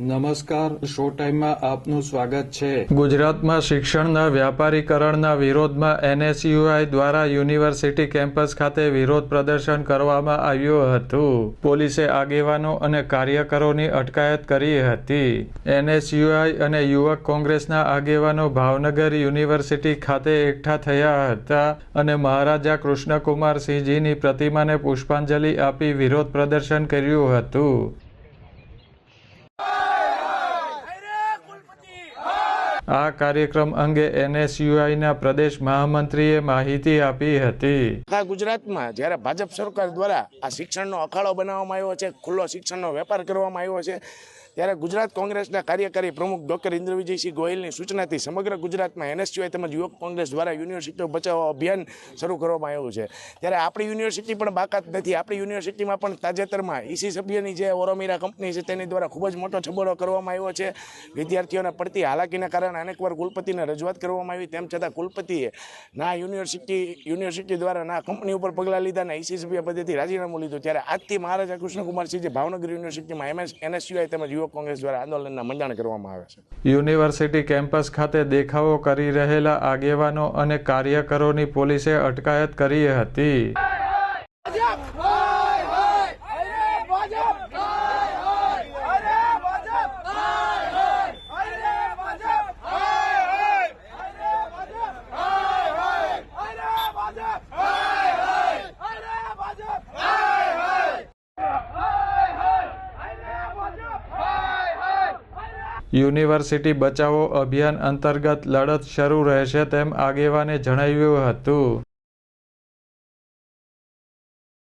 નમસ્કાર શો ટાઈમમાં આપનું સ્વાગત છે. ગુજરાતમાં શિક્ષણના વ્યાપારીકરણના વિરોધમાં એનએસયુઆઈ દ્વારા યુનિવર્સિટી કેમ્પસ ખાતે વિરોધ પ્રદર્શન કરવામાં આવ્યું હતું. પોલીસે આગેવાનો અને કાર્યકરોની અટકાયત કરી હતી. એનએસયુઆઈ અને યુવક કોંગ્રેસના આગેવાનો ભાવનગર યુનિવર્સિટી ખાતે એકઠા થયા હતા અને મહારાજા કૃષ્ણકુમાર સિંહજીની પ્રતિમાને પુષ્પાંજલિ આપી વિરોધ પ્રદર્શન કર્યું હતું. આ કાર્યક્રમ અંગે એનએસયુઆઈના પ્રદેશ મહામંત્રીએ માહિતી આપી હતી. આખા ગુજરાતમાં જ્યારે ભાજપ સરકાર દ્વારા આ શિક્ષણનો અખાડો બનાવવામાં આવ્યો છે, ખુલ્લો શિક્ષણનો વેપાર કરવામાં આવ્યો છે, ત્યારે ગુજરાત કોંગ્રેસના કાર્યકારી પ્રમુખ ડોક્ટર ઇન્દ્ર વિજયસિંહ ગોહિલની સૂચનાથી સમગ્ર ગુજરાતમાં એનએસયુઆઈ તેમજ યુવક કોંગ્રેસ દ્વારા યુનિવર્સિટીઓ બચાવો અભિયાન શરૂ કરવામાં આવ્યું છે. ત્યારે આપણી યુનિવર્સિટી પણ બાકાત નથી. આપણી યુનિવર્સિટીમાં પણ તાજેતરમાં ઈસી સભ્યની જે ઓરોમીરા કંપની છે તેની દ્વારા ખૂબ જ મોટો છબોડો કરવામાં આવ્યો છે. વિદ્યાર્થીઓને પડતી હાલાકીના કારણે અનેકવાર કુલપતિને રજૂઆત કરવામાં આવી. તેમ છતાં કુલપતિએ ના યુનિવર્સિટી યુનિવર્સિટી દ્વારા ના કંપની ઉપર પગલાં લીધા ના ઈસી સભ્ય પદેથી રાજીનામું લીધું. ત્યારે આજથી મહારાજા કૃષ્ણકુમારસિંહજી ભાવનગર યુનિવર્સિટીમાં એમએસ એનએસયુઆઈ તેમજ યુવક કોંગ્રેસ દ્વારા આંદોલનના મંડાણ કરવામાં આવે છે. યુનિવર્સિટી કેમ્પસ ખાતે દેખાવો કરી રહેલા આગેવાનો અને કાર્યકરોની પોલીસે અટકાયત કરી હતી. યુનિવર્સિટી બચાવો અભિયાન અંતર્ગત લડત શરૂ રહેશે તેમ આગેવાને જણાવ્યું હતું.